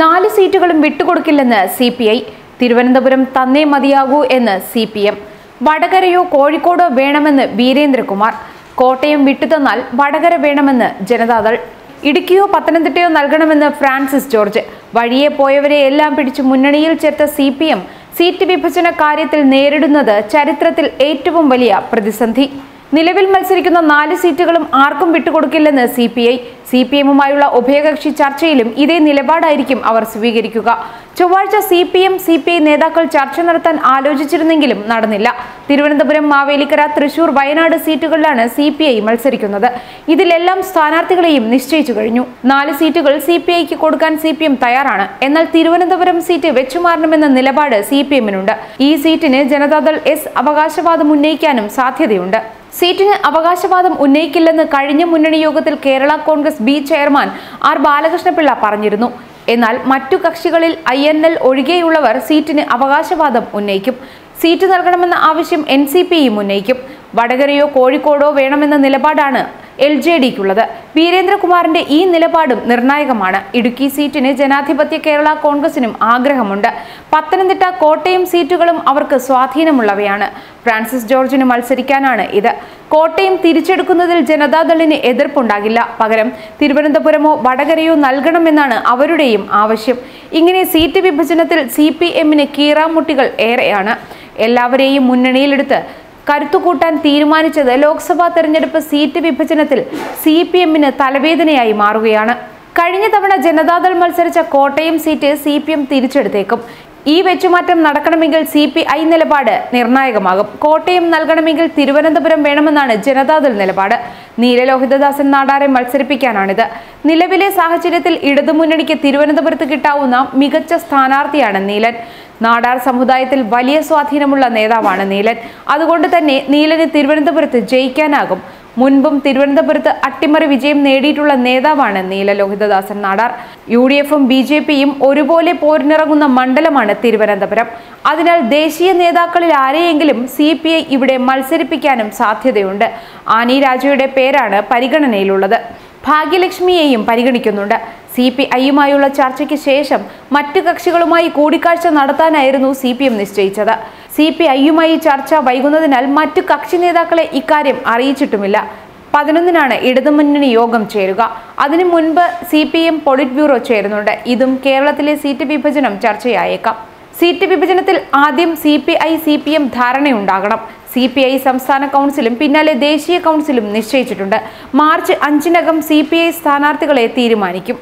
നാല് സീറ്റുകളും വിട്ടുകൊടുക്കില്ലെന്ന് സി പി ഐ. തിരുവനന്തപുരം തന്നേ മതിയാകൂ എന്ന് സി പി എം. വടകരയോ കോഴിക്കോടോ വേണമെന്ന് വീരേന്ദ്രകുമാർ. കോട്ടയം വിട്ടുതന്നാൽ വടകര വേണമെന്ന് ജനതാദൾ. ഇടുക്കിയോ പത്തനംതിട്ടയോ നൽകണമെന്ന് ഫ്രാൻസിസ് ജോർജ്. വഴിയെ പോയവരെ എല്ലാം പിടിച്ച് മുന്നണിയിൽ ചേർത്ത സി പി എം സീറ്റ് വിഭജന കാര്യത്തിൽ നേരിടുന്നത് ചരിത്രത്തിൽ ഏറ്റവും വലിയ പ്രതിസന്ധി. നിലവിൽ മത്സരിക്കുന്ന നാല് സീറ്റുകളും ആർക്കും വിട്ടുകൊടുക്കില്ലെന്ന് C P I. C P എമ്മുമായുള്ള ഉഭയകക്ഷി ചർച്ചയിലും ഇതേ നിലപാടായിരിക്കും അവർ സ്വീകരിക്കുക. ചൊവ്വാഴ്ച C P M C P I നേതാക്കൾ ചർച്ച നടത്താൻ ആലോചിച്ചിരുന്നെങ്കിലും നടന്നില്ല. തിരുവനന്തപുരം മാവേലിക്കര തൃശൂർ വയനാട് സീറ്റുകളിലാണ് സി പി ഐ മത്സരിക്കുന്നത്. ഇതിലെല്ലാം സ്ഥാനാർത്ഥികളെയും നിശ്ചയിച്ചു കഴിഞ്ഞു. നാല് സീറ്റുകൾ സി പി ഐക്ക് കൊടുക്കാൻ സി പി എം തയ്യാറാണ്. എന്നാൽ തിരുവനന്തപുരം സീറ്റ് വെച്ചുമാറണമെന്ന നിലപാട് സി പി എമ്മിനുണ്ട്. ഈ സീറ്റിന് ജനതാദൾ എസ് അവകാശവാദം ഉന്നയിക്കാനും സാധ്യതയുണ്ട്. സീറ്റിന് അവകാശവാദം ഉന്നയിക്കില്ലെന്ന് കഴിഞ്ഞ മുന്നണി യോഗത്തിൽ Kerala Congress B chairman R Balakrishnapillai പറഞ്ഞിരുന്നു. എന്നാൽ മറ്റു കക്ഷികളിൽ ഐ എൻ എൽ ഒഴികെയുള്ളവർ സീറ്റിന് അവകാശവാദം ഉന്നയിക്കും. സീറ്റ് നൽകണമെന്ന ആവശ്യം എൻ സി പിയും ഉന്നയിക്കും. വടകരയോ കോഴിക്കോടോ വേണമെന്ന നിലപാടാണ് എൽ ജെ ഡിക്കുള്ളത്. വീരേന്ദ്രകുമാറിന്റെ ഈ നിലപാടും നിർണായകമാണ്. ഇടുക്കി സീറ്റിന് ജനാധിപത്യ കേരള കോൺഗ്രസിനും ആഗ്രഹമുണ്ട്. പത്തനംതിട്ട കോട്ടയം സീറ്റുകളും അവർക്ക് സ്വാധീനമുള്ളവയാണ്. ഫ്രാൻസിസ് ജോർജിന് മത്സരിക്കാനാണ് ഇത്. കോട്ടയം തിരിച്ചെടുക്കുന്നതിൽ ജനതാദളിന് എതിർപ്പുണ്ടാകില്ല. പകരം തിരുവനന്തപുരമോ വടകരയോ നൽകണമെന്നാണ് അവരുടെയും ആവശ്യം. ഇങ്ങനെ സീറ്റ് വിഭജനത്തിൽ സി പി എമ്മിന് കീറാമുട്ടികൾ ഏറെയാണ്. എല്ലാവരെയും മുന്നണിയിലെടുത്ത് കരുത്തുകൂട്ടാൻ തീരുമാനിച്ചത് ലോക്സഭാ തെരഞ്ഞെടുപ്പ് സീറ്റ് വിഭജനത്തിൽ സി പി എമ്മിന് തലവേദനയായി മാറുകയാണ്. കഴിഞ്ഞ തവണ ജനതാദൾ മത്സരിച്ച Kottayam seat C P M തിരിച്ചെടുത്തേക്കും. ഈ വെച്ചുമാറ്റം നടക്കണമെങ്കിൽ സി പി ഐ നിലപാട് നിർണായകമാകും. കോട്ടയം നൽകണമെങ്കിൽ തിരുവനന്തപുരം വേണമെന്നാണ് ജനതാദൾ നിലപാട്. നീലലോഹിതദാസൻ നാടാരെ മത്സരിപ്പിക്കാനാണിത്. നിലവിലെ സാഹചര്യത്തിൽ ഇടതുമുന്നണിക്ക് തിരുവനന്തപുരത്ത് കിട്ടാവുന്ന മികച്ച സ്ഥാനാർത്ഥിയാണ് നീലൻ. നാടാർ സമുദായത്തിൽ വലിയ സ്വാധീനമുള്ള നേതാവാണ് നീലൻ. അതുകൊണ്ട് തന്നെ നീലന് തിരുവനന്തപുരത്ത് ജയിക്കാനാകും. മുൻപും തിരുവനന്തപുരത്ത് അട്ടിമറി വിജയം നേടിയിട്ടുള്ള നേതാവാണ് നീലലോഹിതദാസൻ നാടാർ. യു ഡി എഫും ബി ജെ പിയും ഒരുപോലെ പോരിനിറങ്ങുന്ന മണ്ഡലമാണ് തിരുവനന്തപുരം. അതിനാൽ ദേശീയ നേതാക്കളിൽ ആരെയെങ്കിലും സി പി ഐ ഇവിടെ മത്സരിപ്പിക്കാനും സാധ്യതയുണ്ട്. ആനി രാജയുടെ പേരാണ് പരിഗണനയിലുള്ളത്. ഭാഗ്യലക്ഷ്മിയെയും പരിഗണിക്കുന്നുണ്ട്. സി പി ഐയുമായുള്ള ചർച്ചയ്ക്ക് ശേഷം മറ്റു കക്ഷികളുമായി കൂടിക്കാഴ്ച നടത്താനായിരുന്നു സി പി എം നിശ്ചയിച്ചത്. സി പി ഐയുമായി ചർച്ച വൈകുന്നതിനാൽ മറ്റു കക്ഷി നേതാക്കളെ ഇക്കാര്യം അറിയിച്ചിട്ടുമില്ല. പതിനൊന്നിനാണ് ഇടതുമുന്നണി യോഗം ചേരുക. അതിനു മുൻപ് C P M polit bureau ചേരുന്നുണ്ട്. ഇതും കേരളത്തിലെ സീറ്റ് വിഭജനം ചർച്ചയായേക്കാം. സീറ്റ് വിഭജനത്തിൽ ആദ്യം C P I C P M ധാരണയുണ്ടാകണം. C P I സംസ്ഥാന കൗൺസിലും പിന്നാലെ ദേശീയ കൗൺസിലും നിശ്ചയിച്ചിട്ടുണ്ട്. മാർച്ച് അഞ്ചിനകം സി പി ഐ സ്ഥാനാർത്ഥികളെ തീരുമാനിക്കും.